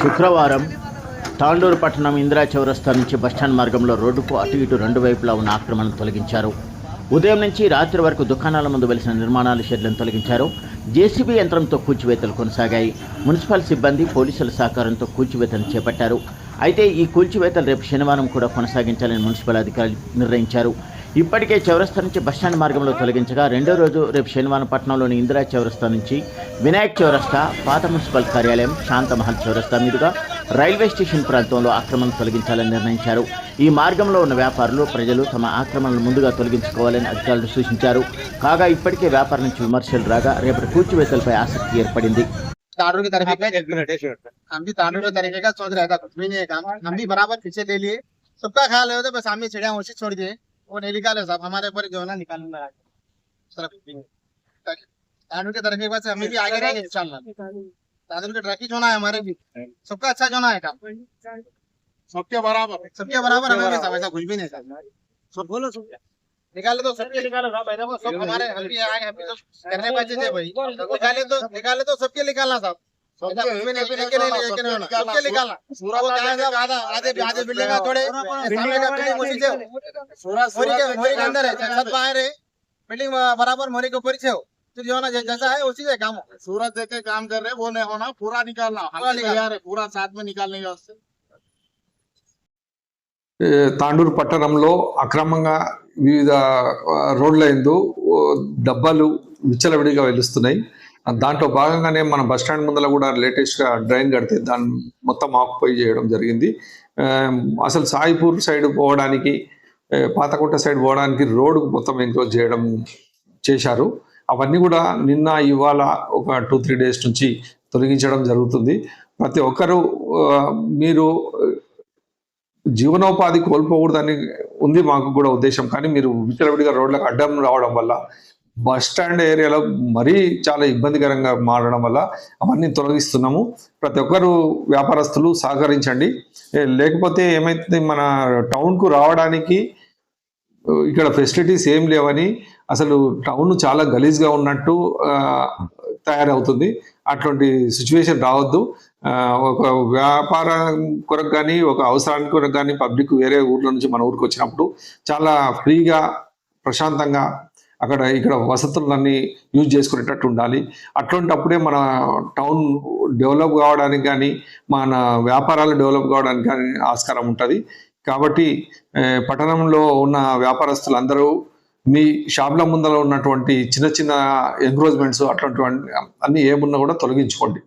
శుక్రవారం తాండూరు పట్టణం ఇందిరా చౌరస్తా నుంచి బస్టాండ్ మార్గంలో రోడ్డుకు అటు ఇటు రెండు వైపులా ఉన్న ఆక్రమణను తొలగించారు. ఉదయం నుంచి రాత్రి వరకు దుకాణాల ముందు వెలిసిన నిర్మాణాల షెడ్లను తొలగించారు. జేసీబీ యంత్రంతో కూల్చివేతలు కొనసాగాయి. మున్సిపల్ సిబ్బంది పోలీసుల సహకారంతో కూల్చివేతలు చేపట్టారు. అయితే ఈ కూల్చివేతలు రేపు శనివారం కూడా కొనసాగించాలని మున్సిపల్ అధికారులు నిర్ణయించారు. ఇప్పటికే చౌరస్తా నుంచి బస్టాండ్ మార్గంలో తొలగించగా రెండో రోజు రేపు శనివారం పట్టణంలోని ఇందిరా చౌరస్తా నుంచి వినాయక్ చౌరస్తా పాత మున్సిపల్ కార్యాలయం శాంతమహల్ చౌరస్తా మీదుగా రైల్వే స్టేషన్ ప్రాంతంలో ఆక్రమణలు తొలగించాలని నిర్ణయించారు ఈ మార్గంలో ఉన్న వ్యాపారులు ప్రజలు తమ ఆక్రమణలు ముందుగా తొలగించుకోవాలని అధికారులు సూచించారు కాగా ఇప్పటికే వ్యాపారం నుంచి విమర్శలు రాగా రేపటి కూల్చివేతలపై ఆసక్తి ఏర్పడింది तांडूर की तरीके का हम भी तांडूर के तरीके का सोच रहा था कुछ भी नहीं है काम हम भी बराबर पीछे ले लिए सबका ख्याल है तो बस हम भी चिड़िया उसी छोड़ दिए वो नहीं निकाले साहब हमारे ऊपर जो है ना निकालने लगा सिर्फ़ तांडूर के तरीके से हमें भी आगे रहेंगे इंशाल्लाह। तांडूर के ट्रैकिंग होना है हमारे भी। सबका अच्छा जो है काम। सबके बराबर। सबके बराबर हमें भी सब ऐसा कुछ भी नहीं साहब सब बोलो सब। निकाले तो सबके निकाले साहब वो सब हमारे हम भी आए हम भी तो करने बचे थे भाई। निकाले तो निकाले तो सबके निकालना साहब ऐसा कुछ भी नहीं एक नहीं लिए, एक नहीं होना सबके निकालना वो क्या है साहब आधा आधे आधे बिल्डिंग का थोड़े सामने का बिल्डिंग उसी से मोरी के मोरी के अंदर है छत बाहर है बिल्डिंग बराबर मोरी के ऊपर ही से हो तो जो है ना जैसा है उसी से काम हो सूरत देखे काम कर रहे हैं वो नहीं होना पूरा निकालना हम पूरा निकालना। तैयार है पूरा साथ में निकालने का उससे ఏ, తాండూరు పట్టణంలో అక్రమంగా వివిధ ఆ, రోడ్ల ఎందు ఓ, డబ్బాలు విచ్చలవిడిగా వెలుస్తున్నాయి ఆ, దాంట్లో భాగంగానే మన బస్ స్టాండ్ ముందర కూడా లేటెస్ట్గా డ్రైన్ కడితే దాన్ని మొత్తం ఆక్యుపై చేయడం జరిగింది. అసలు సాయిపూర్ సైడ్ పోవడానికి పాతకుంట సైడ్ పోవడానికి రోడ్డు మొత్తం ఎంక్లోజ్ చేయడం చేశారు. అవన్నీ కూడా నిన్న ఇవాళ ఒక టూ త్రీ డేస్ నుంచి తొలగించడం జరుగుతుంది. ప్రతి ఒక్కరూ మీరు జీవనోపాధి కోల్పోకూడదని ఉంది మాకు కూడా ఉద్దేశం. కానీ మీరు విచ్చలవిడిగా రోడ్లకు అడ్డం రావడం వల్ల బస్ స్టాండ్ ఏరియాలో మరీ చాలా ఇబ్బందికరంగా మారడం వల్ల అవన్నీ తొలగిస్తున్నాము. ప్రతి ఒక్కరు వ్యాపారస్తులు సహకరించండి. లేకపోతే ఏమైతుంది మన టౌన్కు రావడానికి ఇక్కడ ఫెసిలిటీస్ ఏం లేవని అసలు టౌన్ చాలా గలీజ్గా ఉన్నట్టు తయారవుతుంది. అటువంటి సిచ్యువేషన్ రావద్దు. ఒక వ్యాపారం కొరకు కానీ ఒక అవసరానికి కొరకు కానీ పబ్లిక్ వేరే ఊర్ల నుంచి మన ఊరికి వచ్చినప్పుడు చాలా ఫ్రీగా ప్రశాంతంగా అక్కడ ఇక్కడ వసతులన్నీ యూజ్ చేసుకునేటట్టు ఉండాలి. అట్లాంటప్పుడే మన టౌన్ డెవలప్ కావడానికి కానీ మన వ్యాపారాలు డెవలప్ కావడానికి కానీ ఆస్కారం ఉంటుంది. కాబట్టి పట్టణంలో ఉన్న వ్యాపారస్తులందరూ మీ షాప్ల ముందర ఉన్నటువంటి చిన్న చిన్న ఎంక్రోచ్మెంట్స్ అట్లాంటివన్నీ అన్నీ ఏమున్నా కూడా తొలగించుకోండి.